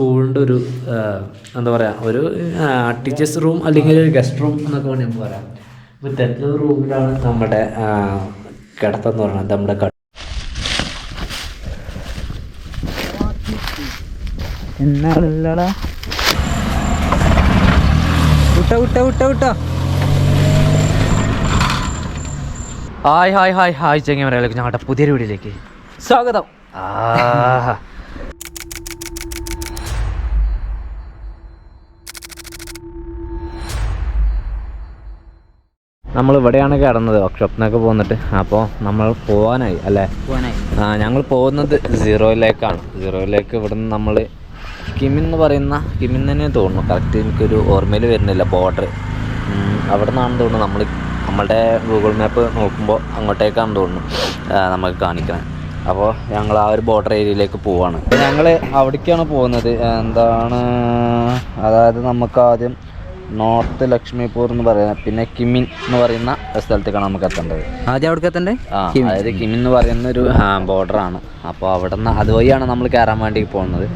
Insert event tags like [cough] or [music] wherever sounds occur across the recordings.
സ്കൂളിന്റെ ഒരു എന്താ പറയുക ഒരു ടീച്ചേഴ്സ് റൂം അല്ലെങ്കിൽ ഒരു ഗസ്റ്റ് റൂം എന്നൊക്കെ വേണമെങ്കിൽ നമുക്ക് പറയാം. ഇപ്പോൾ ഇത്തരത്തിലൊരു റൂമിലാണ് നമ്മുടെ കിടത്തെന്ന് പറയുന്നത്. നമ്മുടെ എന്നാളല്ലടാ വിട്ടോ വിട്ടോ വിട്ടോ വിട്ടോ. ഹായ് ഹായ് ഹായ് ഹായ് ചെങ്ങി മലയാളിക്ക് ഞങ്ങളുടെ പുതിയൊരു വീടിലേക്ക് സ്വാഗതം. ആഹാ. നമ്മൾ ഇവിടെയാണ് കിടന്നത് വർക്ക്ഷോപ്പിനൊക്കെ പോന്നിട്ട്. അപ്പോൾ നമ്മൾ പോകാനായി അല്ലേ? പോകാനായി ആ ഞങ്ങൾ പോകുന്നത് സീറോയിലേക്കാണ്. സീറോയിലേക്ക് ഇവിടുന്ന് നമ്മൾ കിമിൻ എന്ന് പറയുന്ന കിമിൻ തന്നെ തോന്നുന്നു. കറക്റ്റ് എനിക്കൊരു ഓർമ്മയിൽ വരുന്നില്ല ബോർഡർ അവിടെ നിന്നാണെന്ന് തോന്നുന്നു നമ്മൾ നമ്മളുടെ ഗൂഗിൾ മാപ്പ് നോക്കുമ്പോൾ അങ്ങോട്ടേക്കാണ് തോന്നുന്നു. നമുക്ക് കാണിക്കണം. അപ്പോൾ ഞങ്ങൾ ആ ഒരു ബോർഡർ ഏരിയയിലേക്ക് പോവാണ്. ഞങ്ങൾ അവിടേക്കാണ് പോകുന്നത്. എന്താണ്? അതായത് നമുക്ക് ആദ്യം നോർത്ത് ലക്ഷ്മിപൂർ എന്ന് പറയുന്ന പിന്നെ കിമിൻ എന്ന് പറയുന്ന സ്ഥലത്തേക്കാണ് നമുക്ക് എത്തേണ്ടത്. ആദ്യം അവിടെ എത്തണ്ടേ? ആ അതായത് കിമിൻ എന്ന് പറയുന്ന ഒരു ബോർഡർ ആണ് അപ്പോൾ അവിടെ നിന്ന് അതുവഴിയാണ് നമ്മൾ കയറാൻ വേണ്ടി പോകുന്നത്.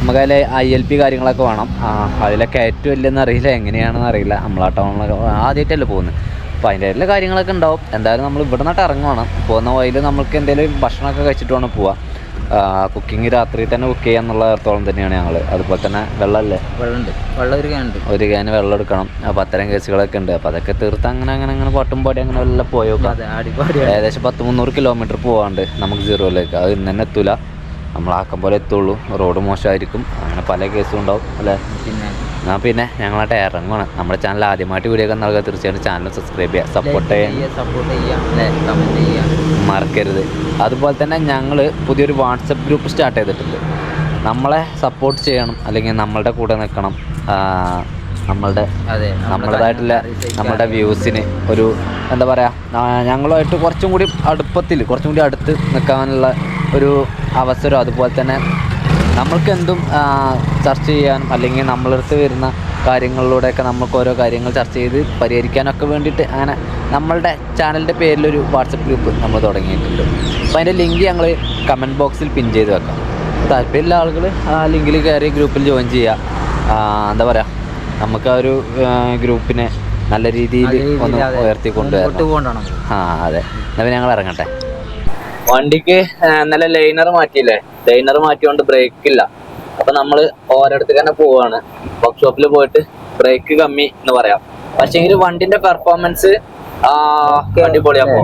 നമുക്ക് അതിൽ ഐ എൽ പി കാര്യങ്ങളൊക്കെ വേണം. ആ, അതിലെ കയറ്റം ഇല്ലെന്ന് അറിയില്ല എങ്ങനെയാണെന്ന് അറിയില്ല. നമ്മൾ ആ ടൗണിലൊക്കെ ആദ്യമായിട്ടല്ലേ പോകുന്നത്. അപ്പോൾ അതിന്റെ എല്ലാ കാര്യങ്ങളൊക്കെ ഉണ്ടാവും. എന്തായാലും നമ്മൾ ഇവിടെ നിന്നിട്ട് ഇറങ്ങുവാണ്. പോകുന്ന വഴിയിൽ നമുക്ക് എന്തെങ്കിലും ഭക്ഷണമൊക്കെ കഴിച്ചിട്ട് വേണം പോവാം. കുക്കിംഗ് രാത്രി തന്നെ കുക്ക് ചെയ്യാന്നുള്ള അർത്ഥത്തോളം തന്നെയാണ് ഞങ്ങൾ അതുപോലെ തന്നെ വെള്ളമല്ലേ വെള്ളമുണ്ട്. വെള്ളം ഒരു ക്യാനുണ്ട് ഒരു ക്യാന് വെള്ളം എടുക്കണം. അപ്പോൾ അത്തരം കേസുകളൊക്കെ ഉണ്ട്. അപ്പോൾ അതൊക്കെ തീർത്ത് അങ്ങനെ അങ്ങനെ അങ്ങനെ പട്ടും പാടി അങ്ങനെ എല്ലാം പോയോ ഏകദേശം പത്ത് മുന്നൂറ് കിലോമീറ്റർ പോകാണ്ട് നമുക്ക് സീറോയിലേക്ക് അത് ഇന്ന് തന്നെ എത്തൂല. നമ്മൾ ആക്കം പോലെ എത്തുള്ളൂ. റോഡ് മോശമായിരിക്കും. അങ്ങനെ പല കേസും ഉണ്ടാവും അല്ലേ? പിന്നെ? എന്നാൽ പിന്നെ ഞങ്ങളായിട്ട് ഇറങ്ങണം നമ്മുടെ ചാനൽ ആദ്യമായിട്ട് വീഡിയോ ഒക്കെ നൽകുക തീർച്ചയായിട്ടും ചാനൽ സബ്സ്ക്രൈബ് ചെയ്യുക സപ്പോർട്ട് ചെയ്യാൻ സപ്പോർട്ട് ചെയ്യാം അല്ലേ? കമന്റ് ചെയ്യാം മറക്കരുത്. അതുപോലെ തന്നെ ഞങ്ങൾ പുതിയൊരു വാട്സപ്പ് ഗ്രൂപ്പ് സ്റ്റാർട്ട് ചെയ്തിട്ടുണ്ട്. നമ്മളെ സപ്പോർട്ട് ചെയ്യണം അല്ലെങ്കിൽ നമ്മളുടെ കൂടെ നിൽക്കണം. നമ്മളുടെ അതെ നമ്മുടേതായിട്ടുള്ള നമ്മുടെ വ്യൂസിന് ഒരു എന്താ പറയുക ഞങ്ങളുമായിട്ട് കുറച്ചും കൂടി അടുപ്പത്തിൽ കുറച്ചും കൂടി അടുത്ത് നിൽക്കാനുള്ള ഒരു അവസരം. അതുപോലെ തന്നെ നമ്മൾക്ക് എന്തും ചർച്ച ചെയ്യാനും അല്ലെങ്കിൽ നമ്മളടുത്ത് വരുന്ന കാര്യങ്ങളിലൂടെയൊക്കെ നമുക്ക് ഓരോ കാര്യങ്ങൾ ചർച്ച ചെയ്ത് പരിഹരിക്കാനൊക്കെ വേണ്ടിയിട്ട് അങ്ങനെ നമ്മളുടെ ചാനലിന്റെ പേരിലൊരു വാട്സപ്പ് ഗ്രൂപ്പ് നമ്മൾ തുടങ്ങിയിട്ടുണ്ട്. അപ്പോൾ അതിന്റെ ലിങ്ക് ഞങ്ങൾ കമന്റ് ബോക്സിൽ പിൻ ചെയ്ത് വെക്കാം. താല്പര്യമുള്ള ആളുകൾ ആ ലിങ്കിൽ കയറി ഗ്രൂപ്പിൽ ജോയിൻ ചെയ്യുക. എന്താ പറയുക നമുക്ക് ആ ഒരു ഗ്രൂപ്പിനെ നല്ല രീതിയിൽ ഒന്ന് ഉയർത്തി കൊണ്ടുവരണം. ആ അതെ. എന്നാൽ ഞങ്ങൾ ഇറങ്ങട്ടെ. വണ്ടിക്ക് നല്ല ലൈനർ മാറ്റിയില്ലേ? ലൈനർ മാറ്റിയോണ്ട് ബ്രേക്ക് ഇല്ല അപ്പൊ നമ്മൾ ഓരോരുത്തർ തന്നെ പോവാണ്. വർക്ക്ഷോപ്പിൽ പോയിട്ട് ബ്രേക്ക് കമ്മി എന്ന് പറയാം. പക്ഷെങ്കിൽ വണ്ടിന്റെ പെർഫോമൻസ് അടിപൊളിയാപ്പോ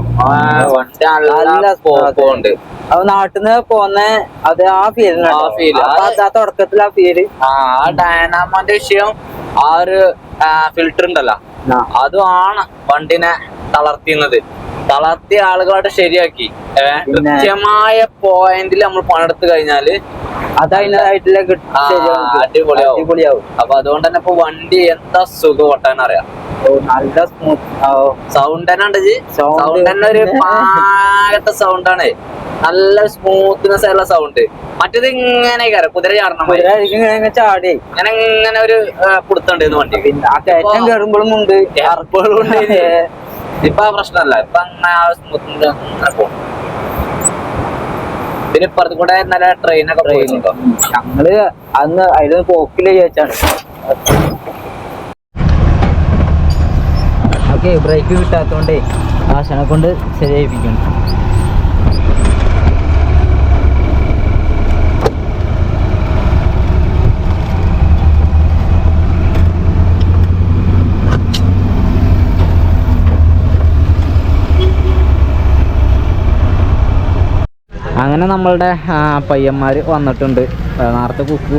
ഉണ്ട് അപ്പൊ നാട്ടിൽ നിന്ന് പോന്ന അത് ആ ഫീൽ ആ ഫീൽ തുടക്കത്തിൽ ആ ഫീൽ ആ ഡയനാമന്റെ വിഷയം ആ ഒരു ഫിൽറ്റർ ഉണ്ടല്ലോ. അതുമാണ് വണ്ടിനെ തളർത്തിയുന്നത്. തളർത്തിയ ആളുകളായിട്ട് ശരിയാക്കി. കൃത്യമായ പോയിന്റിൽ നമ്മൾ പണിയെടുത്ത് കഴിഞ്ഞാൽ അത് അതിന്റെതായിട്ടുള്ള അടിപൊളിയാവും. അടിപൊളിയാവും. അപ്പൊ അതുകൊണ്ട് തന്നെ ഇപ്പൊ വണ്ടി എന്താ സുഖം ഓട്ടാൻ അറിയാം. നല്ല സ്മൂത്ത് സൗണ്ട് തന്നെ ഉണ്ട്. സൗണ്ട് തന്നെ ഒരു പാകത്തെ സൗണ്ട് ആണ്. നല്ല സ്മൂത്ത്നെസ് ഉള്ള സൗണ്ട് മറ്റേത് ഇങ്ങനെ കയറാം. കുതിര ചാടണം ഇങ്ങനെ ചാടി. ഇങ്ങനെ ഇങ്ങനെ ഒരു പുടുത്തുണ്ടായിരുന്നു വണ്ടി ആ കയറ്റം കയറുമ്പോഴും ഉണ്ട്. എയർപോർട്ട് ഇപ്പൊ ആ പ്രശ്നമല്ല ഇപ്പൊ അങ്ങനെ ആ സ്മൂത്ത് അങ്ങനെ പോകും പിന്നെ ഇപ്പുറത്ത് കൂടെ നല്ല ട്രെയിനൊക്കെ പോയിട്ടുണ്ടോ ഞങ്ങൾ അന്ന് അതിൽ പോക്കിൽ ചോദിച്ചാണ് ഓക്കെ ബ്രേക്ക് കിട്ടാത്തോണ്ടേ ആശനെ കൊണ്ട് ശരിയായിപ്പിക്കണം അങ്ങനെ നമ്മളുടെ പയ്യന്മാർ വന്നിട്ടുണ്ട്. നേരത്തെ കുക്കു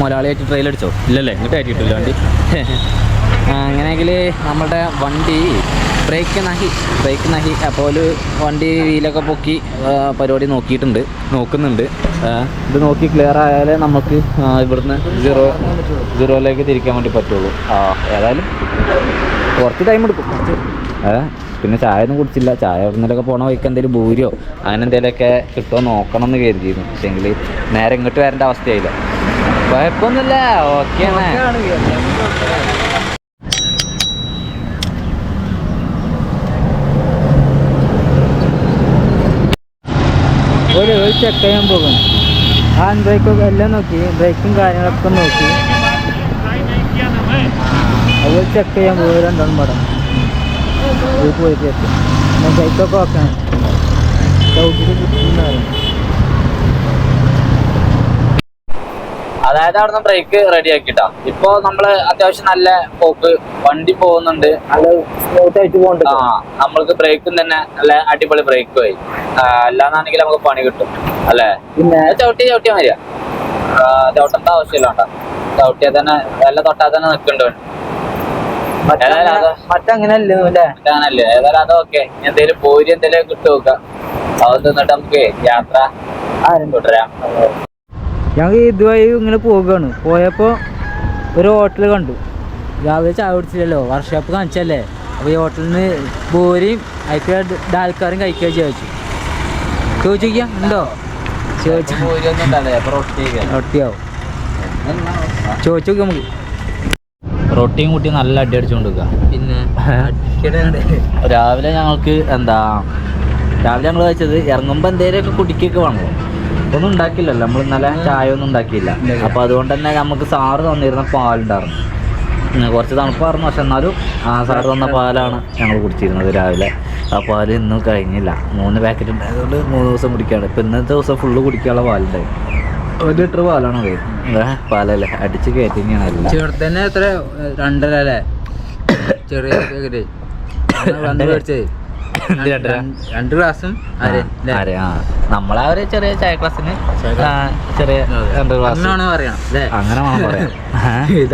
മുതലാളിയായിട്ട് ട്രെയിൽ അടിച്ചോ? ഇല്ലല്ലേ ഇങ്ങോട്ട് കയറ്റിയിട്ടില്ല വണ്ടി. അങ്ങനെയെങ്കിൽ നമ്മളുടെ വണ്ടി ബ്രേക്ക് നഹി ബ്രേക്ക് നഹി. അപ്പോൾ ഒരു വണ്ടി വീലൊക്കെ പൊക്കി പരിപാടി നോക്കിയിട്ടുണ്ട് നോക്കുന്നുണ്ട്. ഇത് നോക്കി ക്ലിയർ ആയാലേ നമുക്ക് ഇവിടുന്ന് സീറോ സീറോയിലേക്ക് തിരിക്കാൻ വേണ്ടി പറ്റുള്ളൂ. ആ ഏതായാലും കുറച്ച് ടൈം എടുക്കും. ഏ? പിന്നെ ചായ ഒന്നും കുടിച്ചില്ല. ചായ ഇന്നലൊക്കെ പോണ വഴിക്ക് എന്തെങ്കിലും ഭൂരിയോ അങ്ങനെ എന്തെങ്കിലുമൊക്കെ കിട്ടുമോ നോക്കണം എന്ന് കരുതിയിരുന്നു പക്ഷേങ്കിൽ നേരെ ഇങ്ങോട്ട് വരേണ്ട അവസ്ഥയായില്ല. കുഴപ്പമൊന്നുമില്ല. ഓക്കെയാണ് ഒരു ഒരു ചെക്ക് ചെയ്യാൻ പോകുന്നു. ഹാൻഡ് ബ്രേക്കൊക്കെ എല്ലാം നോക്കി. ബ്രേക്കും കാര്യങ്ങളൊക്കെ നോക്കി. അതുപോലെ ചെക്ക് ചെയ്യാൻ പോയി രണ്ടാളും പടം. ഇത് പോയിട്ട് എത്തും ബൈക്കൊക്കെ നോക്കണം ചവിട്ടിട്ട് കിട്ടുന്നതായിരുന്നു അതായത് അവിടുന്ന് ബ്രേക്ക് റെഡി ആക്കിട്ടാ. ഇപ്പൊ നമ്മൾ അത്യാവശ്യം നല്ല പോക്ക് വണ്ടി പോകുന്നുണ്ട്. നല്ല സ്മൂത്ത് ആയിട്ട് പോകുന്നുണ്ട് ആ നമ്മൾക്ക് ബ്രേക്കും തന്നെ നല്ല അടിപൊളി ബ്രേക്ക് ആയി. അല്ലാന്നാണെങ്കിൽ നമുക്ക് പണി കിട്ടും. അല്ലെ? പിന്നെ ചവിട്ടി ചവിട്ടിയാ മതിയാ ചവിട്ടേണ്ട ആവശ്യമില്ല ചവിട്ടിയാൽ തന്നെ നല്ല തൊട്ടാൽ തന്നെ നിൽക്കണ്ട ഏതായാലും അത് മറ്റങ്ങനെ അല്ലേ അല്ലേ ഇതാണല്ലേ ഏതായാലും എന്തേലും പോരി എന്തേലും കിട്ടു നോക്കാം. അത് തിന്നിട്ട് നമുക്ക് യാത്ര തുടരാം. ഞങ്ങൾ ഇതുവഴി ഇങ്ങനെ പോവുകയാണ് പോയപ്പോൾ ഒരു ഹോട്ടൽ കണ്ടു. രാവിലെ ചായ കുടിച്ചില്ലല്ലോ. വർക്ക്ഷോപ്പ് കാണിച്ചല്ലേ. അപ്പോൾ ഈ ഹോട്ടലിൽ നിന്ന് ബോരിയും അതിൽ ഡാൽക്കാരും കഴിക്കുക ചോദിച്ചു ചോദിച്ചിരിക്കാം ഉണ്ടോ? ചോദിച്ചു. അപ്പൊ റൊട്ടിയാവും. ചോദിച്ചു നോക്കി നമുക്ക്. റൊട്ടിയും കൂട്ടി നല്ല അടി അടിച്ചുകൊണ്ടിരിക്കുക പിന്നെ രാവിലെ ഞങ്ങൾക്ക് എന്താ രാവിലെ ഞങ്ങൾ കഴിച്ചത് ഇറങ്ങുമ്പോൾ എന്തേലുമൊക്കെ കുടിക്കൊക്കെ വേണമല്ലോ ഒന്നും ഉണ്ടാക്കില്ലല്ലോ നമ്മൾ ഇന്നലെ ചായ ഒന്നും ഉണ്ടാക്കിയില്ല. അപ്പൊ അതുകൊണ്ട് തന്നെ നമുക്ക് സാറ് തന്നിരുന്ന പാലുണ്ടായിരുന്നു. കുറച്ച് തണുപ്പായിരുന്നു പക്ഷെ എന്നാലും ആ സാറ് തന്ന പാലാണ് ഞങ്ങൾ കുടിച്ചിരുന്നത് രാവിലെ. ആ പാൽ ഇന്നും കഴിഞ്ഞില്ല. മൂന്ന് പാക്കറ്റ് ഉണ്ടായതുകൊണ്ട് മൂന്ന് ദിവസം കുടിക്കുകയാണ് ഇപ്പം ഇന്നത്തെ ദിവസം ഫുള്ള് കുടിക്കാനുള്ള പാലുണ്ടായി. ഒരു ലിറ്റർ പാലാണ് പാലല്ലേ? അടിച്ച് കയറ്റിങ്ങനെയാണ് എല്ലാം. ചെറുതന്നെ എത്ര? രണ്ടര അല്ലേ? ചെറിയ? [laughs] രണ്ട് ഗ്ലാസും നമ്മളാ ഒരു ചെറിയ ചായ ക്ലാസ്സിന് ചെറിയ രണ്ട് ഗ്ലാസ്. അങ്ങനെ വേണം പറയാം [laughs]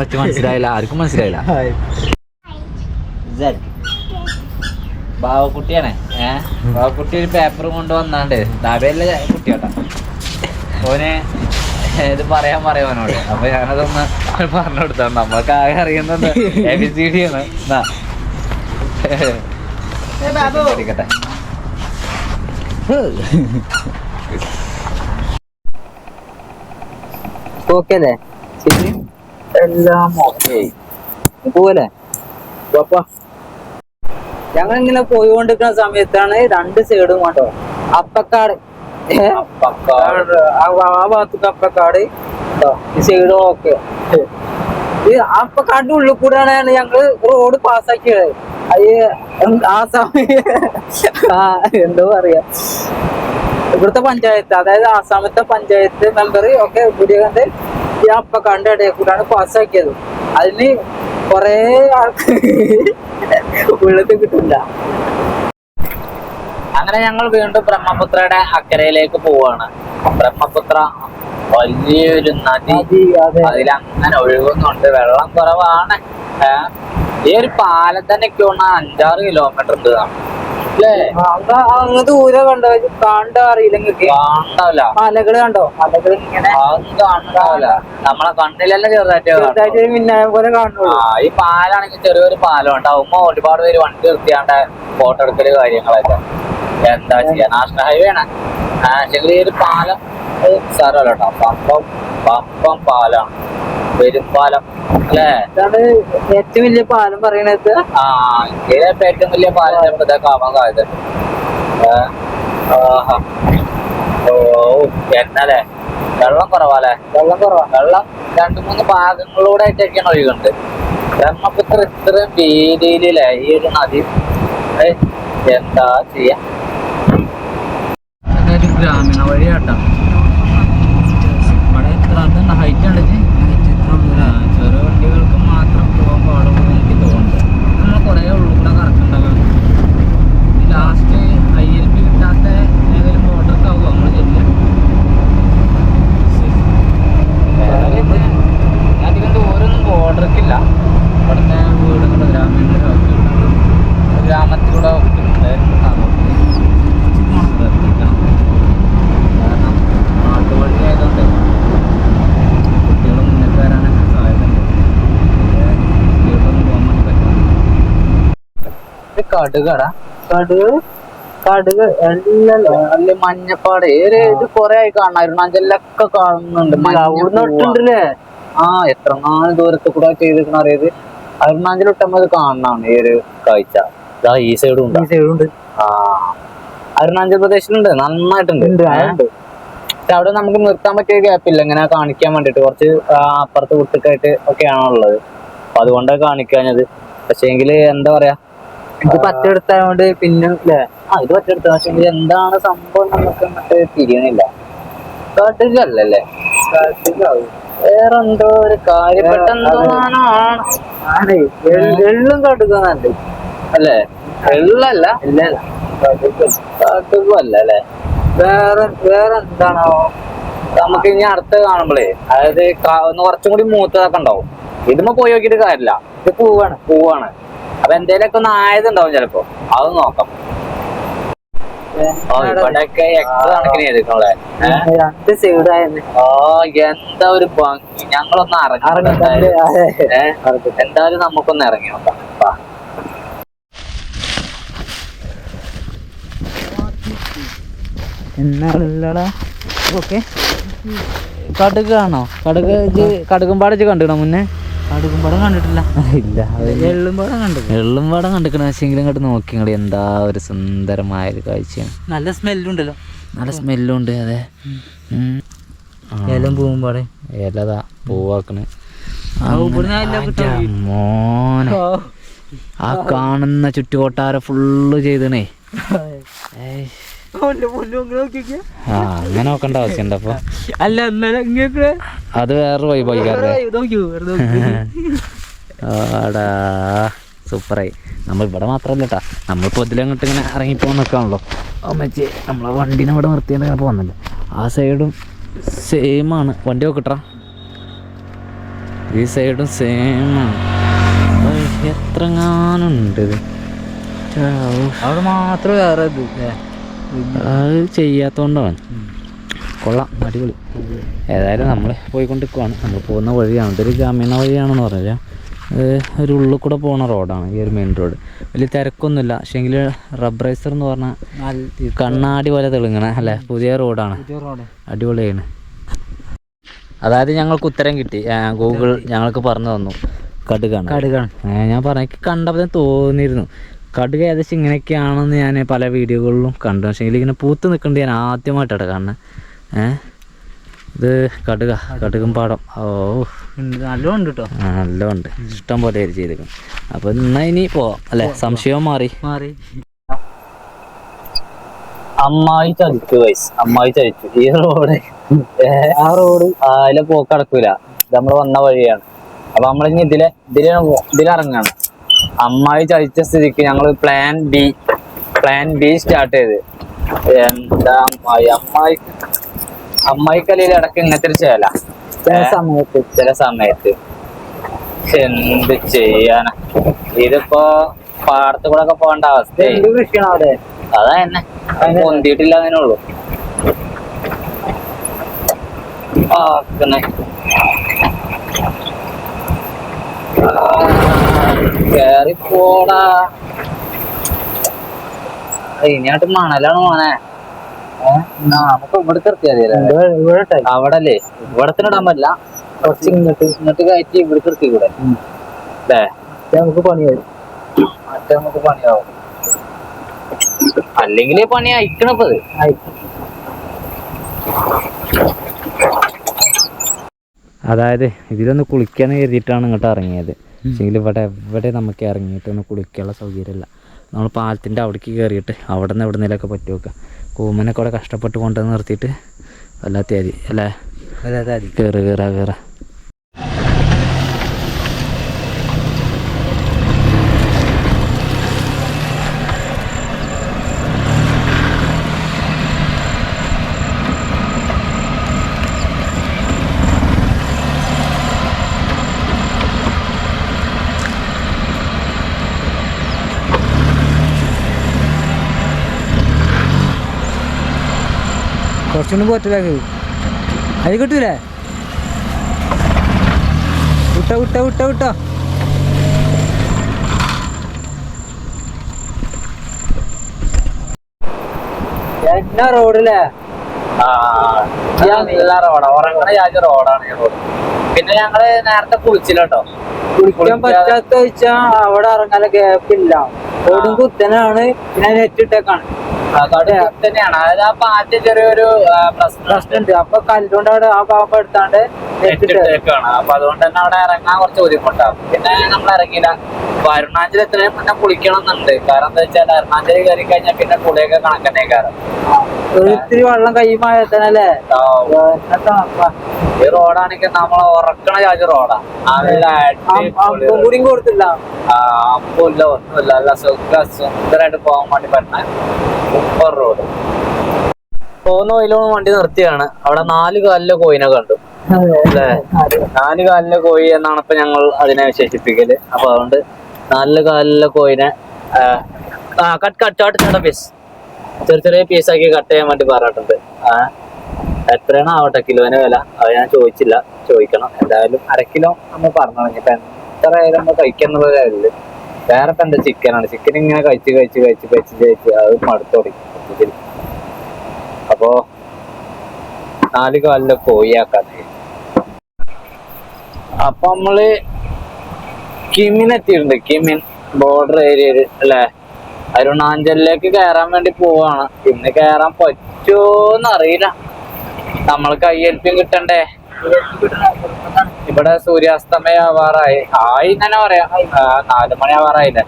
വെച്ച് മനസ്സിലായില്ല. ആർക്കും മനസ്സിലായില്ല. [laughs] ബാവക്കുട്ടിയാണ്. ഏഹ് ബാവക്കുട്ടി ഒരു പേപ്പർ കൊണ്ടുവന്നാണ്ട്. ദാബയിലെ കുട്ടിയാട്ടാ. ഓന് ഇത് പറയാൻ പറയാം അവനോട്. അപ്പൊ ഞാനതൊന്ന് പറഞ്ഞു കൊടുത്താ നമ്മൾക്ക് ആകെ അറിയുന്നത് എ ബി സി ഡി ആണ്. പഠിക്കട്ടെ ഓക്കെ അല്ലേ ശരി. എല്ലാം ഓക്കെ. പോലെ ഞങ്ങൾ ഇങ്ങനെ പോയിക്കൊണ്ടിരിക്കുന്ന സമയത്താണ് രണ്ട് സൈഡും കേട്ടോ അപ്പക്കാട്? ആ ഉള്ളിൽ കൂടെയാണ് ഞങ്ങൾ റോഡ് പാസ്സാക്കിയത് അത് ആ സമയം ആ എന്തോ പറയാ ഇവിടുത്തെ പഞ്ചായത്ത് അതായത് ആസാമത്തെ പഞ്ചായത്ത് മെമ്പർ ഒക്കെ പുതിയ കണ്ട് ഈ അപ്പക്കാടിന്റെ ഇടയിൽ കൂടാണ് പാസ്സാക്കിയത് അതിന് കൊറേ ആൾക്ക് ഉള്ളത് കിട്ടില്ല അങ്ങനെ ഞങ്ങൾ വീണ്ടും ബ്രഹ്മപുത്രയുടെ അക്കരയിലേക്ക് പോവാണ്. ബ്രഹ്മപുത്ര വലിയൊരു നദി. അതെ അതെ. അതിൽ അങ്ങനെ ഒഴുകുന്നുണ്ട്. വെള്ളം കുറവാണ്? ഈ ഒരു പാലം തന്നെ തോന്നുന്നു അഞ്ചാറ് കിലോമീറ്റർ ഉണ്ട്. കാണും. അല്ലേ? അങ്ങ് അങ്ങ് ദൂരെ കണ്ടോ? കാണണ്ട കാണണ്ടാവില്ല മലകൾ കണ്ടോ? മലകൾ ഇങ്ങനെ കാണണ്ടാവില്ല നമ്മളെ കണ്ണിലെല്ലാം ചെറുതായിട്ട് ചെറുതായിട്ട് ഒരു മിന്നായം പോലെ ആ ഈ പാലാണെങ്കിൽ ചെറിയൊരു പാലം ഉണ്ടാവുമ്പോ ഒരുപാട് പേര് വണ്ടി നിർത്തിയാണ്ട് ഫോട്ടോ എടുക്കൽ കാര്യങ്ങളൊക്കെ. എന്താ ചെയ്യാ? നാഷണൽ ഹൈവേ ആണ്. ആക്ച്വലി ഒരു പാലം സാറല്ല കേട്ടോ. പമ്പം പമ്പം പാലാണ് പെരുമ്പാലം അല്ലേ? ഇതാണ് ഏറ്റവും വലിയ പാലം പറയണത്. ആ ഇന്ത്യയിലെ ഏറ്റവും വലിയ പാലം ഇതൊക്കെ ആവാൻ സാധ്യത ഓ എന്നല്ലേ വെള്ളം കുറവാല്ലേ? വെള്ളം കുറവാ. വെള്ളം രണ്ടു മൂന്ന് ഭാഗങ്ങളിലൂടെ ആയിട്ടൊക്കെയാണ് ഒഴുകുന്നത്. ബ്രഹ്മപുത്ര ഇത്രയും വീതിയിലല്ലേ ഈ ഒരു നദി. എന്താ ചെയ്യാ? ഗ്രാമീണ വഴിയാട്ടോ. ഇവിടെ എത്ര അതുണ്ട് ഹൈറ്റ് ഉണ്ട് ചെറിയ വണ്ടികൾക്ക് മാത്രം പോകാൻ പാടുള്ളൂ എനിക്ക് തോന്നുന്നുണ്ട്. നമ്മൾ കുറേ ഉള്ളു കൂടെ കറക്കുണ്ടാകാം ലാസ്റ്റ് ഐ എൽ പി കിട്ടാത്ത ഏതെങ്കിലും ബോർഡർക്ക് ആവുമോ നമ്മൾ ചെല്ലുക അധികം ദൂരമൊന്നും ബോർഡർക്കില്ല ഇവിടുത്തെ വീടുകൾ ഗ്രാമീണ ഗ്രാമത്തിലൂടെ ഉണ്ട് ശ്രദ്ധിക്കണം കാരണം നാട്ടുവഴി ആയതുകൊണ്ട് കുട്ടികൾ മുന്നിൽ വരാനൊക്കെ സാധ്യതയുണ്ട് സ്പീഡിലൊന്നും പോകാൻ വേണ്ടി പറ്റില്ല ഇത് കടുകടാ. കടുക് കടുക് എല്ലാം അല്ല മഞ്ഞപ്പാട്. ഏത് ഇത് കൊറേ ആയി കാണാം അരുണാചലിലൊക്കെ കാണുന്നുണ്ട്. മഞ്ഞ ആ എത്ര നാല് ദൂരത്ത് കൂടെ ചെയ്തിരിക്കണ അറിയത്? അരുണാചൽ ഒട്ടമ്പത് ഇത് കാണാണ് ഈ ഒരു കാഴ്ച. ഇതാ ഈ സൈഡും ഉണ്ട്. ഈ സൈഡുണ്ട്. ആ. അരുണാചൽ പ്രദേശിലുണ്ട്. നന്നായിട്ടുണ്ട്. ഉണ്ട് പക്ഷെ അവിടെ നമുക്ക് നിർത്താൻ പറ്റിയ ഗ്യാപ്പില്ല ഇങ്ങനെ കാണിക്കാൻ വേണ്ടിട്ട് കുറച്ച് അപ്പുറത്ത് കുട്ടിക്കായിട്ട് ഒക്കെയാണുള്ളത്. അപ്പൊ അതുകൊണ്ടാണ് കാണിക്കാഞ്ഞത്. പക്ഷേങ്കിൽ എന്താ പറയാ? ഇത് പറ്റെടുത്തായോണ്ട് പിന്നെ അല്ലേ ആ ഇത് പറ്റെടുത്ത പക്ഷേ എന്താണ് സംഭവം നമുക്ക് മറ്റേ തിരിയണില്ല. കാട്ടുകല്ലല്ലേ വേറെ എന്തോ ഒരു കാര്യപ്പെട്ട എന്തോ ആണ്. എള്ള്- കടുക്കുന്നുണ്ട് അല്ലേ? എള്ളല്ല. ഇല്ല. കാട്ടുകല്ല അല്ലേ വേറെ വേറെ എന്താണോ നമുക്ക് ഇനി അടുത്ത് കാണുമ്പോഴേ അതായത് ഒന്ന് കുറച്ചും കൂടി മൂത്തതൊക്കെ ഉണ്ടാവും. ഇതുമ്പോ പോയി നോക്കിയിട്ട് കാര്യമില്ല. ഇത് പൂവാണ് പൂവാണ്. അപ്പൊ എന്തേലൊക്കെ ഒന്ന് ആയതുണ്ടാവും ചിലപ്പോ. അത് നോക്കാം. ഓ ഇവിടെയൊക്കെ എത്ര കണക്കിന് ചെയ്തിട്ടുള്ളേ രണ്ട് സൈഡായിരുന്നു ഓ എന്താ ഒരു ഭംഗി. ഞങ്ങളൊന്ന് ഇറങ്ങി? എന്തായാലും നമുക്കൊന്ന് ഇറങ്ങി നോക്കാം. വാ. എന്നാളല്ലടാ ഓക്കെ. കടുകാണോ? കടുക് ഇജ്ജ് കടുകുംപാട് ഇജ്ജ് കണ്ടിക്കണോ മുന്നേ? കടുകുംപാടം കണ്ടിട്ടില്ല. ഇല്ല എള്ളുംപാടം കണ്ടു എള്ളും പടം കണ്ടിക്കണ പക്ഷേ ഇങ്ങോട്ട് നോക്കി ഇങ്ങോട്ട് എന്താ ഒരു സുന്ദരമായ ഒരു കാഴ്ചയാണ്. നല്ല സ്മെല്ലുണ്ടല്ലോ. നല്ല സ്മെല്ലും ഉണ്ട് അതെ ഏലം പൂവുംപാടെ ഇലതാ പൂവാക്കണ്. മോന. ആ. കാണുന്ന ചുറ്റുകൊട്ടാര ഫുള്ള് ചെയ്തണേ. ഏയ്. ആ അങ്ങനെ നോക്കണ്ട ആവശ്യമുണ്ട് അപ്പൊ. അല്ല അത് വേറെ വൈബായിക്കാറേ ആടാ സൂപ്പറായി. നമ്മൾ ഇവിടെ മാത്രമല്ല കേട്ടാ നമ്മളിപ്പോൾ ഇതിലങ്ങോട്ട് ഇങ്ങനെ ഇറങ്ങിപ്പോകാൻ നിൽക്കാണല്ലോ അമ്മച്ചി നമ്മളെ വണ്ടീനെ ഇവിടെ നിർത്തിയാണ് ഇങ്ങനെ പോകുന്നുണ്ട് ആ സൈഡും സെയിം ആണ്. വണ്ടി നോക്കിട്ടാ. ഈ സൈഡും സെയിം ആണ്. ഓയ്, എത്രങ്ങാനുണ്ട് ഇത്? അവിടെ മാത്രം വേറെ ഇത്? അത് ചെയ്യാത്തോണ്ടാണ് കൊള്ളാം അടിപൊളി. ഏതായാലും നമ്മൾ പോയിക്കൊണ്ടിരിക്കുവാണ്. നമ്മൾ പോകുന്ന വഴിയാണ്. ഇതൊരു ഗ്രാമീണ വഴിയാണെന്ന് പറഞ്ഞാൽ ഒരു ഉള്ളിൽ കൂടെ പോകുന്ന റോഡാണ്. ഈ ഒരു മെയിൻ റോഡ് വലിയ തിരക്കൊന്നുമില്ല. പക്ഷേങ്കിൽ റബ്ബറൈസർ എന്ന് പറഞ്ഞാൽ കണ്ണാടി പോലെ തെളിങ്ങണ അല്ലേ? പുതിയ റോഡാണ്. അടിപൊളിയാണ്. അതായത് ഞങ്ങൾക്ക് ഉത്തരം കിട്ടി. ഗൂഗിൾ ഞങ്ങൾക്ക് പറഞ്ഞു തന്നു. കടുകാണ്. കടുകാണ്. ഞാൻ പറഞ്ഞ കണ്ടപ്പോൾ തോന്നിയിരുന്നു. കടുക ഏകദേശം ഇങ്ങനെയൊക്കെയാണെന്ന് ഞാൻ പല വീഡിയോകളിലും കണ്ടു. പക്ഷേ ഇങ്ങനെ പൂത്ത് നിൽക്കേണ്ടി ഞാൻ ആദ്യമായിട്ടാണ് കാണുന്നത്. ഏഹ് ഇത് കടുക കടുകും പാടം. ഓ. നല്ലോണ്ട് കേട്ടോ ആ, നല്ലോണം ഇഷ്ടം പോലെ ചെയ്തേക്കും അപ്പോൾ എന്നാ ഇനി പോവാം അല്ലേ? സംശയവും മാറി. മാറി. അമ്മായി ചതിച്ചു വൈസ് അമ്മായി ചതിച്ചു. ഈ റോഡ് ആ റോഡ് അതിലെ പോക്ക് നടക്കൂല. ഇത് നമ്മൾ വന്ന വഴിയാണ്. അപ്പൊ നമ്മളിനി ഇതിലെ ഇതിലെ ഇതിലിറങ്ങാണ്. അമ്മായി ചതിച്ച സ്ഥിതിക്ക് ഞങ്ങൾ plan B plan B start ചെയ്ത്. എന്താ അമ്മായി? അമ്മായി അമ്മായിക്കലയിൽ ഇടയ്ക്ക് ഇങ്ങനത്തെ ഒരു ചേല. ചില സമയത്ത്. ചില സമയത്ത്. എന്ത് ചെയ്യാന? ഇതിപ്പോ പാടത്ത് കൂടെ ഒക്കെ പോകേണ്ട അവസ്ഥ അതാ തന്നെ പൊന്തിയിട്ടില്ല അതിനുള്ളൂ ആക്കണേ കേറി പോടാ ഇനിയായിട്ട് മണലാണ് മോനെ. നമുക്ക് ഇവിടെ നിർത്തിയാ. അവിടെ അല്ലേ? ഇവിടെ തന്നെ ഇടാൻ പറ്റില്ല. കുറച്ച് ഇങ്ങോട്ട് ഇങ്ങോട്ട് കയറ്റി ഇവിടെ നിർത്തി കൂടെ അല്ലേ? നമുക്ക് പണിയാവും. മറ്റേ നമുക്ക് പണിയാവും. അല്ലെങ്കിൽ പണി അയക്കണപ്പത് അതായത് ഇതിലൊന്ന് കുളിക്കാൻ കരുതിയിട്ടാണ് ഇങ്ങോട്ട് ഇറങ്ങിയത്. പക്ഷേ ഇവിടെ എവിടെ നമുക്ക് ഇറങ്ങിയിട്ട് ഒന്ന് കുളിക്കാനുള്ള സൗകര്യമില്ല. നമ്മൾ പാലത്തിന്റെ അവിടേക്ക് കയറിയിട്ട് അവിടെ നിന്ന് എവിടെ നിന്നൊക്കെ പറ്റി വെക്കുക കൂമനൊക്കെ അവിടെ കഷ്ടപ്പെട്ട് കൊണ്ടുവന്ന് നിർത്തിയിട്ട് വല്ലാത്ത മതി അല്ലേ? കയറുക കയറുക കയറ കയറ കുറച്ചുകൂടി പോറ്റില്ല അത് കിട്ടൂലേ? വിട്ടോ വിട്ടോ വിട്ടോ വിട്ടോ. എന്നാ റോഡില്ലേ നല്ല റോഡാ ഉറങ്ങണ ജാതി റോഡാണ് ഈ റോഡ്. പിന്നെ ഞങ്ങൾ നേരത്തെ കുളിച്ചില്ല കേട്ടോ കുളിക്കാൻ പറ്റാത്ത വെച്ചാ അവിടെ ഇറങ്ങാൻ ഗ്യാപ്പ് ഇല്ല. റോഡും കുത്തനാണ് പിന്നെ നെറ്റ് ഇട്ടേക്കാണ്. തന്നെയാണ്. അതായത് ആ പാറ്റ ചെറിയൊരു പ്രശ്നമുണ്ട്. അപ്പൊ കല്ലുകൊണ്ട് അവിടെ ആ പാമ്പ് എടുത്താണ്ട് ഇട്ടേക്കാണ് അപ്പൊ അതുകൊണ്ട് തന്നെ അവിടെ ഇറങ്ങാൻ കുറച്ച് ബുദ്ധിമുട്ടാവും പിന്നെ നമ്മൾ ഇറങ്ങിയില്ല. അപ്പൊ അരുണാചൽ എത്രയും പിന്നെ കുളിക്കണം എന്നുണ്ട് കാരണം എന്താ വെച്ചാൽ അരുണാചൽ കയറി കഴിഞ്ഞാൽ പിന്നെ കുളിയൊക്കെ കണക്കന്നെ കാരണം ഒത്തിരി വെള്ളം കൈമായ എത്തണല്ലേ ഈ റോഡാണെങ്കിൽ നമ്മൾ ഉറക്കണ ചാജ് റോഡാ. നല്ല കൂടിയും കൊടുത്തില്ല. ആ, അമ്പുമില്ല ഒന്നുമില്ല. നല്ല സുഖ സുന്ദരമായിട്ട് പോകാൻ വേണ്ടി പറ്റുന്ന സൂപ്പർ റോഡ് പോകുന്ന വഴിയിലൊന്ന് വണ്ടി നിർത്തിയാണ് അവിടെ നാല് കാലിലെ കോയിനെ കണ്ടു. അല്ലേ? നാല് കാലിലെ കോഴി എന്നാണ് ഇപ്പൊ ഞങ്ങൾ അതിനെ വിശേഷിപ്പിക്കൽ. അപ്പൊ അതുകൊണ്ട് നാല് കാലിലെ കോയിനെ ആ കട്ട് കട്ട് ചോട്ട് ചേട്ടാ പീസ് ചെറിയ ചെറിയ പീസാക്കി കട്ട് ചെയ്യാൻ വേണ്ടി പറഞ്ഞിട്ടുണ്ട്. ആ എത്രയാണ് ആവട്ടെ കിലോന് വില? അത് ഞാൻ ചോദിച്ചില്ല. ചോദിക്കണം. എന്തായാലും അര കിലോ നമ്മൾ പറഞ്ഞു ഇനിയിപ്പൊ എത്ര ആയാലും നമ്മൾ കഴിക്കാന്നുള്ള കാര്യമില്ല. വേറെ ഇപ്പൊ എന്താ ചിക്കനാണ്? ചിക്കൻ ഇങ്ങനെ കഴിച്ച് കഴിച്ച് കഴിച്ച് കഴിച്ച് കഴിച്ച് അത് മടുത്തു തുടങ്ങി. മൊത്തത്തിൽ. അപ്പോ നാല് കാലിലെ കോഴിയാക്കാൻ അപ്പൊ നമ്മൾ കിമിൻ എത്തിയിട്ടുണ്ട്. കിമിൻ ബോർഡർ ഏരിയ അല്ലെ? അരുണാചലിലേക്ക് കയറാൻ വേണ്ടി പോവാണ്. ഇന്ന് കയറാൻ പറ്റുമോന്ന് അറിയില്ല. നമ്മൾ കയ്യേൽപ്പിയും കിട്ടണ്ടേ? ഇവിടെ സൂര്യാസ്തമയ ആവാറായി ആയി തന്നെ പറയാം നാലു മണി ആവാറായില്ലേ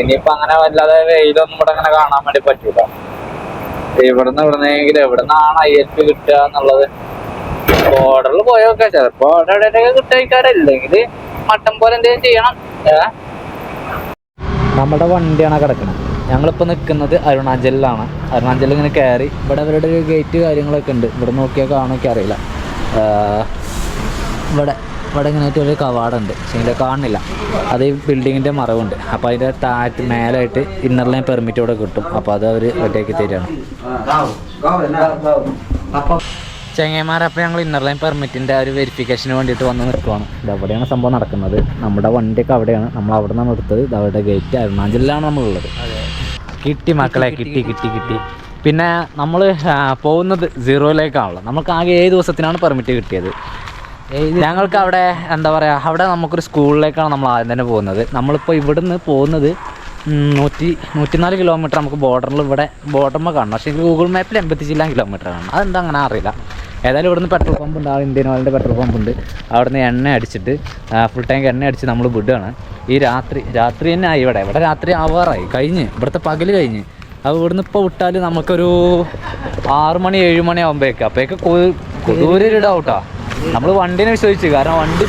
ഇനിയിപ്പൊ അങ്ങനെ വല്ലാതെ വെയിലൊന്നും ഇവിടെ അങ്ങനെ കാണാൻ വേണ്ടി പറ്റൂല. ഇവിടുന്ന് ഇവിടുന്നെങ്കിൽ എവിടുന്നാണ് ഐ എസ് പി കിട്ടുക എന്നുള്ളത്? ബോർഡറിൽ പോയൊക്കെ ചിലപ്പോ അവിടെ എവിടെയൊക്കെ കിട്ടായിക്കാരല്ലെങ്കിൽ മട്ടം പോലെ എന്തെങ്കിലും ചെയ്യണം? നമ്മുടെ വണ്ടിയാണ് കിടക്കുന്നത് ഞങ്ങളിപ്പോൾ നിൽക്കുന്നത് അരുണാചലിലാണ്. അരുണാചലിൽ ഇങ്ങനെ കയറി. ഇവിടെ അവരുടെ ഒരു ഗേറ്റ് കാര്യങ്ങളൊക്കെ ഉണ്ട്. ഇവിടെ നോക്കിയാൽ കാണുമൊക്കെ അറിയില്ല. ഇവിടെ ഇവിടെ ഇങ്ങനെ ഒരു കവാടമുണ്ട്. പക്ഷേ ഇതിന്റെ കാണുന്നില്ല. അത് ഈ ബിൽഡിങ്ങിന്റെ മറവുണ്ട്. അപ്പോൾ അതിന്റെ താഴത്ത് മേലായിട്ട് ഇന്നർ ലൈൻ പെർമിറ്റ് ഇവിടെ കിട്ടും. അപ്പോൾ അത് അവർ റെഡിയാക്കി തരികയാണ്. അപ്പോൾ ചെങ്ങന്മാരപ്പോൾ ഞങ്ങൾ ഇന്നർ ലൈൻ പെർമിറ്റിന്റെ ഒരു വെരിഫിക്കേഷന് വേണ്ടിയിട്ട് വന്ന് നിൽക്കുവാണ്. ഇത് അവിടെയാണ് സംഭവം നടക്കുന്നത്. നമ്മുടെ വണ്ടിയൊക്കെ അവിടെയാണ്. നമ്മൾ അവിടെ നിന്നാണ് എടുത്തത്. അവിടെ അവരുടെ ഗേറ്റ് അരുണാചലിലാണ് നമ്മളുള്ളത്. കിട്ടി മക്കളെ കിട്ടി കിട്ടി കിട്ടി. പിന്നെ നമ്മൾ പോകുന്നത് സീറോയിലേക്കാണല്ലോ. നമുക്ക് ആകെ ഏഴ് ദിവസത്തിനാണ് പെർമിറ്റ് കിട്ടിയത്. ഞങ്ങൾക്ക് അവിടെ എന്താ പറയുക അവിടെ നമുക്കൊരു സ്കൂളിലേക്കാണ് നമ്മൾ ആദ്യം തന്നെ പോകുന്നത്. നമ്മളിപ്പോൾ ഇവിടുന്ന് പോകുന്നത് നൂറ്റി നൂറ്റിനാല് കിലോമീറ്റർ നമുക്ക് ബോർഡറിൽ ഇവിടെ ബോർഡറിൽ കാണണം. പക്ഷേ ഗൂഗിൾ മാപ്പിൽ എൺപത്തി ചില്ലാൻ കിലോമീറ്റർ കാണണം അതെന്താ അങ്ങനെ അറിയില്ല. ഏതായാലും ഇവിടുന്ന് പെട്രോൾ പമ്പ് ഉണ്ട്. ആ ഇന്ത്യൻ ഓയിലിന്റെ പെട്രോൾ പമ്പ് ഉണ്ട്. അവിടുന്ന് എണ്ണ അടിച്ചിട്ട് ഫുൾ ടാങ്ക് എണ്ണ അടിച്ച് നമ്മൾ വിടുകയാണ്. ഈ രാത്രി രാത്രി തന്നെ ആയി ഇവിടെ. ഇവിടെ രാത്രി ആവാറായി. കഴിഞ്ഞ് ഇവിടുത്തെ പകൽ കഴിഞ്ഞ്. അപ്പോൾ ഇവിടുന്ന് ഇപ്പോൾ വിട്ടാൽ നമുക്കൊരു ആറ് മണി ഏഴ് മണി ആകുമ്പോഴേക്ക് അപ്പോഴേക്ക് ഒരു ഡൗട്ടാ നമ്മൾ വണ്ടീനെ വിശ്വസിച്ചു. കാരണം വണ്ടി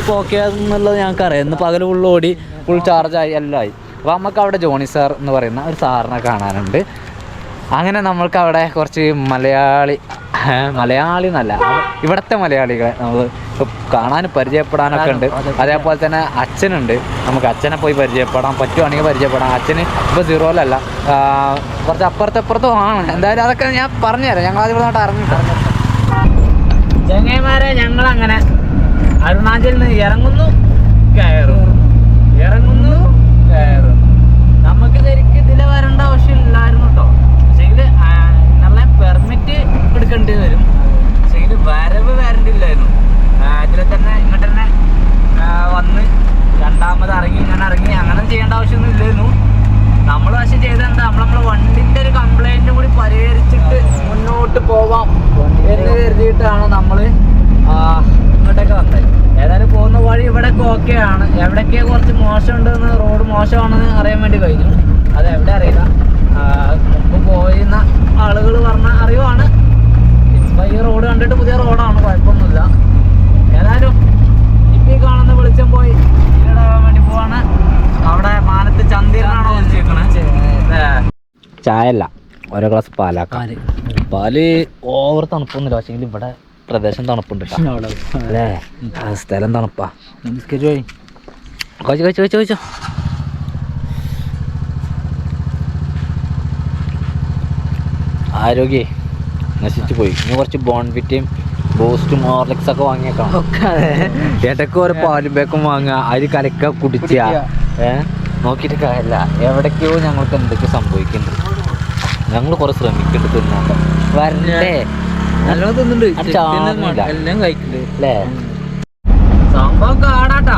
എന്നുള്ളത് ഞങ്ങൾക്ക് അറിയാം ഇന്ന് പകൽ ഫുള്ള് ഓടി ഫുൾ ചാർജ് ആയി എല്ലാം ആയി. അപ്പോൾ നമുക്ക് അവിടെ ജോണി സാർ എന്ന് പറയുന്ന ഒരു സാറിനെ കാണാനുണ്ട്. അങ്ങനെ നമ്മൾക്ക് അവിടെ കുറച്ച് മലയാളി മലയാളി എന്നല്ല. ഇവിടത്തെ മലയാളികളെ നമ്മൾ കാണാനും പരിചയപ്പെടാനൊക്കെ ഉണ്ട്. അതേപോലെ തന്നെ അച്ഛനുണ്ട്. നമുക്ക് അച്ഛനെ പോയി പരിചയപ്പെടാം. പറ്റുവാണെങ്കിൽ പരിചയപ്പെടാം. അച്ഛന് ഇപ്പോൾ സീറോയിലല്ല കുറച്ച് അപ്പുറത്തപ്പുറത്തും ആണ്. എന്തായാലും അതൊക്കെ ഞാൻ പറഞ്ഞുതരാം. ഞങ്ങൾ ഇവിടെ ഇറങ്ങി ചെങ്ങൈമാരെ ഞങ്ങൾ അങ്ങനെ അരുണാചലിൽ നിന്ന് ഇറങ്ങുന്നു കയറുന്നു. ഇറങ്ങുന്നു കയറുന്നു. നമുക്ക് ശരിക്കും ഇതിൽ വരേണ്ട ആവശ്യമില്ലായിരുന്നു കേട്ടോ പക്ഷേ നല്ല പെർമിറ്റ് എടുക്കേണ്ടി വരും പക്ഷേ വരവ് വരണ്ടില്ലായിരുന്നു ഇതിൽ തന്നെ ഇങ്ങോട്ട് തന്നെ ആ, വന്ന് രണ്ടാമത് ഇറങ്ങി ഇങ്ങനെ ഇറങ്ങി അങ്ങനെ ചെയ്യേണ്ട ആവശ്യമൊന്നും ഇല്ലായിരുന്നു നമ്മൾ പക്ഷെ ചെയ്തത് എന്താ നമ്മൾ നമ്മളെ വണ്ടിന്റെ ഒരു കംപ്ലൈന്റ് കൂടി പരിഹരിച്ചിട്ട് മുന്നോട്ട് പോവാം എന്ന് കരുതിയിട്ടാണ് നമ്മൾ ഇങ്ങോട്ടൊക്കെ വന്നത് ഏതായാലും പോകുന്ന വഴി ഇവിടെ ഓക്കെ ആണ് എവിടെയൊക്കെ കുറച്ച് മോശമുണ്ടെന്ന് റോഡ് മോശമാണെന്ന് അറിയാൻ വേണ്ടി കഴിഞ്ഞു. അത് എവിടെ അറിയില്ല. മുമ്പ് പോയിരുന്ന ആളുകൾ പറഞ്ഞ അറിവാണ്. ഇപ്പം ഈ റോഡ് കണ്ടിട്ട് പുതിയ റോഡാണ് കുഴപ്പമൊന്നുമില്ല. ഏതായാലും ഇപ്പം ഈ കാണുന്ന വെളിച്ചം പോയി വേണ്ടി പോവാണ്. അവിടെ മാനത്ത് ചന്ദിരനാണോ വിളിച്ചേക്കണേ ചായ അല്ല ഓരോ ഗ്ലാസ് പാലാക്കാം. പാൽ. ഓവർ തണുപ്പൊന്നുമില്ല പക്ഷേ ഇവിടെ പ്രദേശം തണുപ്പുണ്ട് ട്ടോ. അല്ലേ? ആ സ്ഥലം തണുപ്പാ. കഴിച്ചു കഴിച്ചു കഴിച്ചു കഴിച്ചോ ആരോഗ്യേ? നശിച്ചു പോയി ഇനി കുറച്ച് ബോൺവിറ്റയും ബൂസ്റ്റും ഹോർലിക്സ് ഒക്കെ വാങ്ങിയേക്കാം ഇടയ്ക്ക് ഒരു പാലും ബേക്കും വാങ്ങുക. അരി കലക്ക കുടിച്ച. നോക്കിയിട്ട് കാര്യമില്ല. എവിടേക്കോ ഞങ്ങൾക്ക് എന്തൊക്കെ സംഭവിക്കുന്നുണ്ട്. ഞങ്ങൾ കുറെ ശ്രമിക്കുന്നുണ്ട് തിന്നാണ്ട്. വരണ്ടേ? നല്ലോണം തിന്നുന്നുണ്ട്. എല്ലാം കഴിക്കുന്നുണ്ട്. അല്ലേ? സംഭവം കാടാട്ടാ.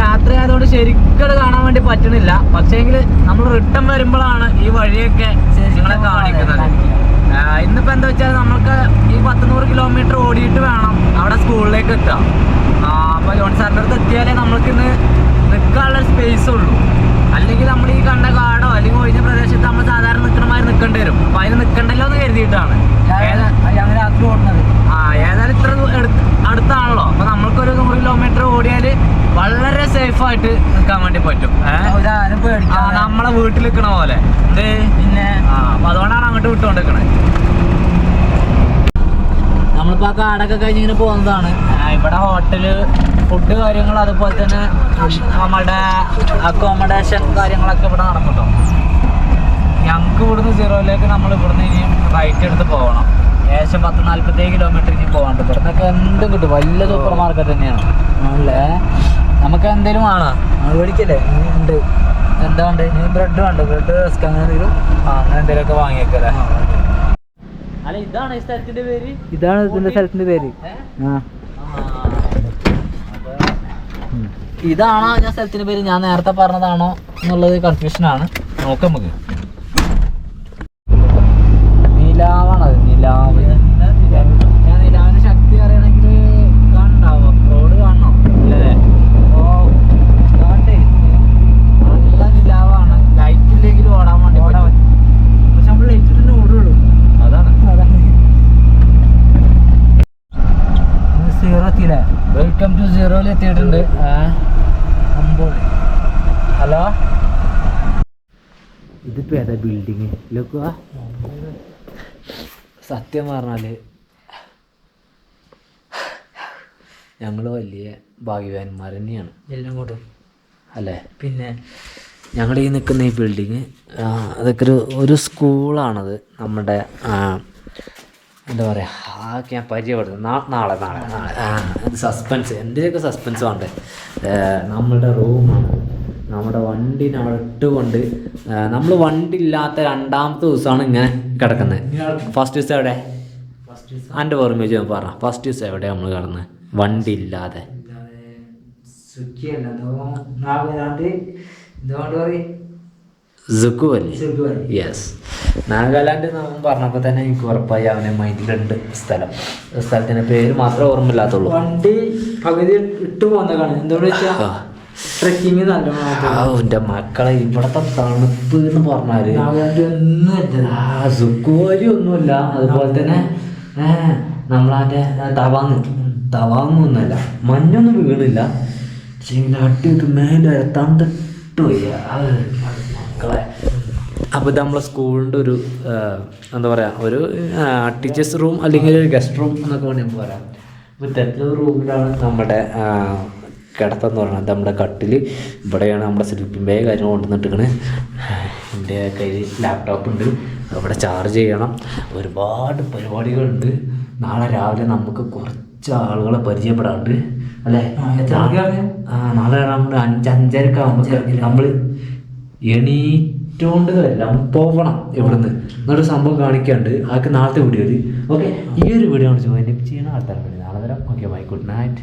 രാത്രി ആയതുകൊണ്ട് ശരിക്കും കാണാൻ വേണ്ടി പറ്റണില്ല. പക്ഷേങ്കിൽ നമ്മൾ റിട്ടേൺ വരുമ്പോഴാണ് ഈ വഴിയൊക്കെ നിങ്ങളെ കാണിക്കുന്നത്. ഇന്നിപ്പോ എന്താ വെച്ചാൽ നമുക്ക് ഈ പത്ത് നൂറ് കിലോമീറ്റർ ഓടിയിട്ട് വേണം അവിടെ സ്കൂളിലേക്ക് എത്താം അപ്പോൾ അപ്പൊ ജോൺ സാറിന്റെ അടുത്ത് എത്തിയാലേ നമ്മൾക്ക് ഇന്ന് നിൽക്കാനുള്ള സ്പേസ് ഉള്ളൂ. അല്ലെങ്കിൽ നമ്മൾ ഈ കണ്ട കാടോ അല്ലെങ്കിൽ ഒഴിഞ്ഞ പ്രദേശത്ത് നമ്മൾ സാധാരണ നിൽക്കണമാതിരി നിൽക്കേണ്ടി വരും. അപ്പൊ അതിന് നിൽക്കണ്ടല്ലോ എന്ന് കരുതിയിട്ടാണ് ഞങ്ങൾ രാത്രി ഓടുന്നത്. ആ ഏതായാലും ഇത്ര അടുത്താണല്ലോ. അപ്പൊ നമ്മൾക്കൊരു നൂറ് കിലോമീറ്റർ ഓടിയാൽ വളരെ സേഫ് ആയിട്ട് നിൽക്കാൻ വേണ്ടി പറ്റും. നമ്മളെ വീട്ടിൽ നിൽക്കണ പോലെ. എന്ത്? പിന്നെ? അപ്പൊ അതുകൊണ്ടാണ് അങ്ങോട്ട് വിട്ടുകൊണ്ടിരിക്കണേ. നമ്മളിപ്പോ ആ കാടൊക്കെ കഴിഞ്ഞ് ഇങ്ങനെ പോകുന്നതാണ് ഇവിടെ ഹോട്ടൽ ഫുഡ് കാര്യങ്ങൾ അതുപോലെ തന്നെ നമ്മുടെ അക്കോമഡേഷൻ കാര്യങ്ങളൊക്കെ ഇവിടെ നടക്കുന്നുണ്ടോ. ഞങ്ങൾക്ക് ഇവിടുന്ന് സീറോയിലേക്ക് നമ്മൾ ഇവിടുന്ന് ഇനി റൈറ്റ് എടുത്ത് പോകണം. ഏകദേശം പത്ത് നാല്പത്തേഴ് കിലോമീറ്റർ ഇനി പോകാണ്ട് ഇവിടുന്നൊക്കെ എന്തും കിട്ടും. വലിയ സൂപ്പർ മാർക്കറ്റ് തന്നെയാണ്. ആണല്ലേ? നമുക്ക് എന്തേലും വേണോ? നമ്മൾ മേടിക്കല്ലേ? ഉണ്ട്. എന്താ ഉണ്ട്? ബ്രെഡ് വേണ്ട. ബ്രെഡ് റസ്ക് അങ്ങനെ എന്തെങ്കിലും ആ അങ്ങനെ എന്തെങ്കിലുമൊക്കെ വാങ്ങിയേക്കല്ലേ അല്ല? ഇതാണ് ഈ സ്ഥലത്തിന്റെ പേര്? ഇതാണ് ഇതിന്റെ സ്ഥലത്തിന്റെ പേര്. ഇതാണോ ഞാൻ സ്ഥലത്തിന്റെ പേര്. ഞാൻ നേരത്തെ പറഞ്ഞതാണോ എന്നുള്ളത് കൺഫ്യൂഷൻ ആണ്. നോക്കാം നമുക്ക് നിലാവാണത് നിലാവ് ഞാൻ നിലാവിന്റെ ശക്തി അറിയണമെങ്കിൽ കാണണ്ടാവോ റോഡ് കാണണോ ഇല്ലല്ലേ ഓ കാണണ്ടേ നല്ല നിലാവാണ് ലൈറ്റ് ഇല്ലെങ്കിലും ഓടാൻ വേണ്ടി ഓടാൻ പറ്റും. പക്ഷെ നമ്മൾ ലൈറ്റ് തന്നെ ഓടുള്ളൂ അതാണ് സീറോ എത്തിയില്ലേ വെൽക്കം ടു സീറോയിൽ എത്തിയിട്ടുണ്ട് അമ്പത് ഹലോ ഏതാ ബിൽഡിങ് ലോക്കുക സത്യം പറഞ്ഞാൽ ഞങ്ങൾ വലിയ ഭാഗ്യവാന്മാർ തന്നെയാണ്. എല്ലാം കൂടും അല്ലേ? പിന്നെ? ഞങ്ങൾ ഈ നിൽക്കുന്ന ഈ ബിൽഡിങ് അതൊക്കെ ഒരു ഒരു സ്കൂളാണത് നമ്മുടെ എന്താ പറയുക ആക്കെ ഞാൻ പരിചയപ്പെടുന്നത് നാളെ നാളെ നാളെ. സസ്പെൻസ് എന്തിനൊക്കെ സസ്പെൻസ് വേണ്ടേ? നമ്മളുടെ റൂമാണ് നമ്മുടെ വണ്ടി അവിടെ ഇട്ടുകൊണ്ട് നമ്മൾ വണ്ടി ഇല്ലാത്ത രണ്ടാമത്തെ ദിവസമാണ് ഇങ്ങനെ കിടക്കുന്നത്. ഫസ്റ്റ് ദിവസം എവിടെ? എന്റെ ഓർമ്മ വെച്ച് ഞാൻ പറഞ്ഞ ഫസ്റ്റ് ദിവസം എവിടെ നമ്മൾ കിടന്നത് വണ്ടി ഇല്ലാതെ. യെസ് നാഗാലാൻഡ് എന്ന് പറഞ്ഞപ്പോൾ തന്നെ എനിക്ക് ഉറപ്പായി അവനെ മൈൻഡിലുണ്ട് സ്ഥലം. സ്ഥലത്തിന്റെ പേര് മാത്രമേ ഓർമ്മയില്ലാത്തുള്ളൂ. വണ്ടി പകുതി ഇട്ടു പോകുന്നതാണ് എന്താണെന്ന് വെച്ചാ? ആ. ട്രക്കിങ് നല്ലോണം മക്കളെ ഇവിടത്തെ തണുപ്പ് എന്ന് പറഞ്ഞാൽ. ആ ഒന്നുമില്ല. അതുപോലെ തന്നെ നമ്മളെ നമ്മളതിന്റെ തവാങ് തവാങ് ഒന്നുമല്ല. മഞ്ഞൊന്നും വീണില്ല. പക്ഷേ ഇങ്ങനെ അട്ടിയിട്ട് മേലെ തണ്ടിട്ട് പോയി മക്കളെ. അപ്പോൾ ഇത് നമ്മളെ സ്കൂളിന്റെ ഒരു എന്താ പറയുക ഒരു ടീച്ചേഴ്സ് റൂം അല്ലെങ്കിൽ ഒരു ഗസ്റ്റ് റൂം എന്നൊക്കെ വേണമെങ്കിൽ പറയാം. അപ്പോൾ ഇത്തരത്തിലൊരു റൂമിലാണ് നമ്മുടെ ആ, പറഞ്ഞാൽ പറയുന്നത് നമ്മുടെ കട്ടിൽ ഇവിടെയാണ് നമ്മുടെ സ്ലിപ്പിംഗ് ബാഗ് കാര്യങ്ങൾ കൊണ്ടുവന്നിട്ടിരിക്കണത് എന്റെ കയ്യിൽ ലാപ്ടോപ്പ് ഉണ്ട്. അവിടെ ചാർജ് ചെയ്യണം. ഒരുപാട് പരിപാടികളുണ്ട്. നാളെ രാവിലെ നമുക്ക് കുറച്ച് ആളുകളെ പരിചയപ്പെടാറുണ്ട് അല്ലേ? നാളെ നമ്മൾ അഞ്ച് അഞ്ചരക്ക് ആകുമ്പോൾ നമ്മൾ എണീറ്റോണ്ട് എല്ലാം പോകണം ഇവിടുന്ന്. എന്നൊരു സംഭവം കാണിക്കാണ്ട് ആൾക്ക് നാളത്തെ വീഡിയോയിൽ ഓക്കെ? ഈ ഒരു വീഡിയോ ആണ് ചോദിച്ചു ചെയ്യണം അടുത്ത വീഡിയോ നാളെ വരാം. Okay bye good night.